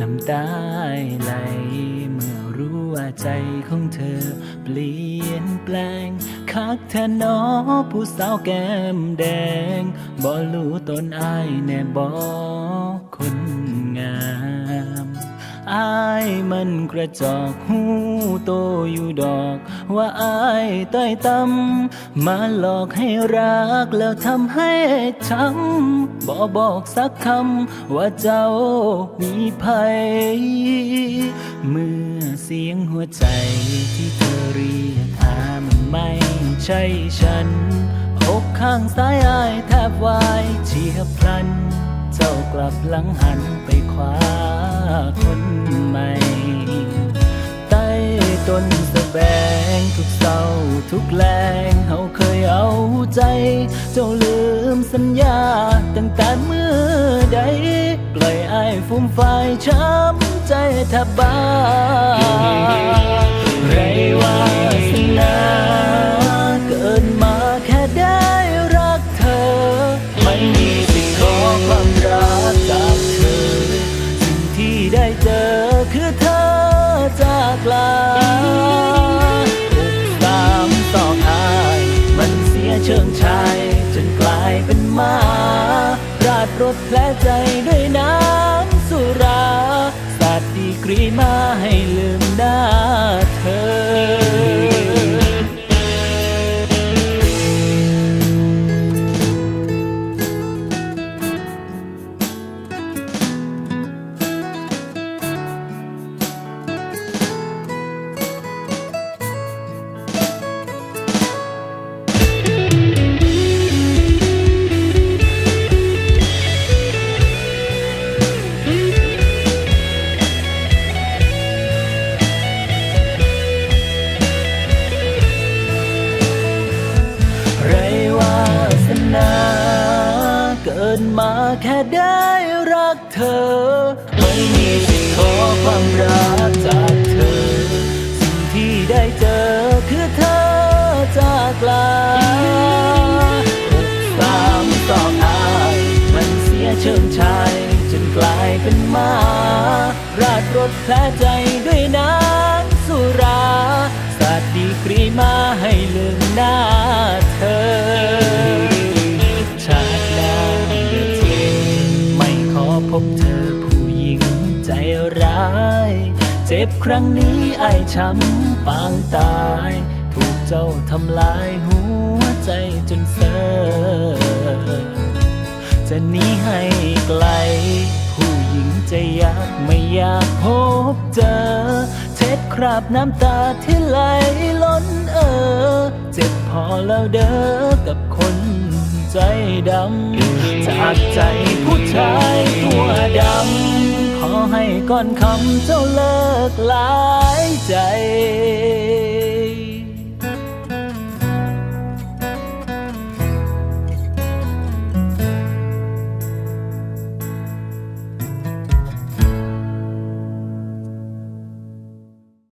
น้ำตาไหลเมื่อรู้ว่าใจของเธอเปลี่ยนแปลงคักแทนอผู้สาวแก้มแดงบ่รู้ตนอายแน่บอกคน อายมันกระจอกหูโตอยู่ดอก ว่าอายต้อยต่ำมาหลอกให้รักแล้วทำให้ช้ำบอบอกสักคำว่าเจ้ามีภัย เมื่อเสียงหัวใจที่เธอเรียกหามันไม่ใช่ฉันอกข้างซ้ายอายแทบวายเฉียบพลัน เจ้ากลับหลังหันไปคว้า คนใหม่ ใต้ต้นสะแบงทุกเศร้าทุกแรงเขาเคยเอาใจ เจ้าลืมสัญญา ตั้งแต่เมื่อใดปล่อยไอ้ฟุ่มไฟช้ำใจแทบบ้าไรว่าสนา ด้วยน้ำสุราสาดดีกรีมาให้ลืมหน้าเธอ แค่ได้รักเธอ ไม่มีสิ่งขอความรักจากเธอ สิ่งที่ได้เจอคือเธอจากลาอกสามสองอายมันเสียเชิงชายจนกลายเป็นมา ราดรถแผลใจด้วยน้ำสุรา สาดดีกรีมาให้ลืมหน้า บเธอผู้หญิงใจร้าย เจ็บครั้งนี้ไอช้ำปางตาย ถูกเจ้าทำลายหัวใจจนเซอจะหนีให้ไกล ผู้หญิงจะอยากไม่อยากพบเจอ เช็ดคราบน้ำตาที่ไหลล้นเออ เจ็บพอแล้วเด้อกับคนใจดำจากใจผู้ชายตัวดำ ขอให้ก่อนคำเจ้าเลิกหลายใจ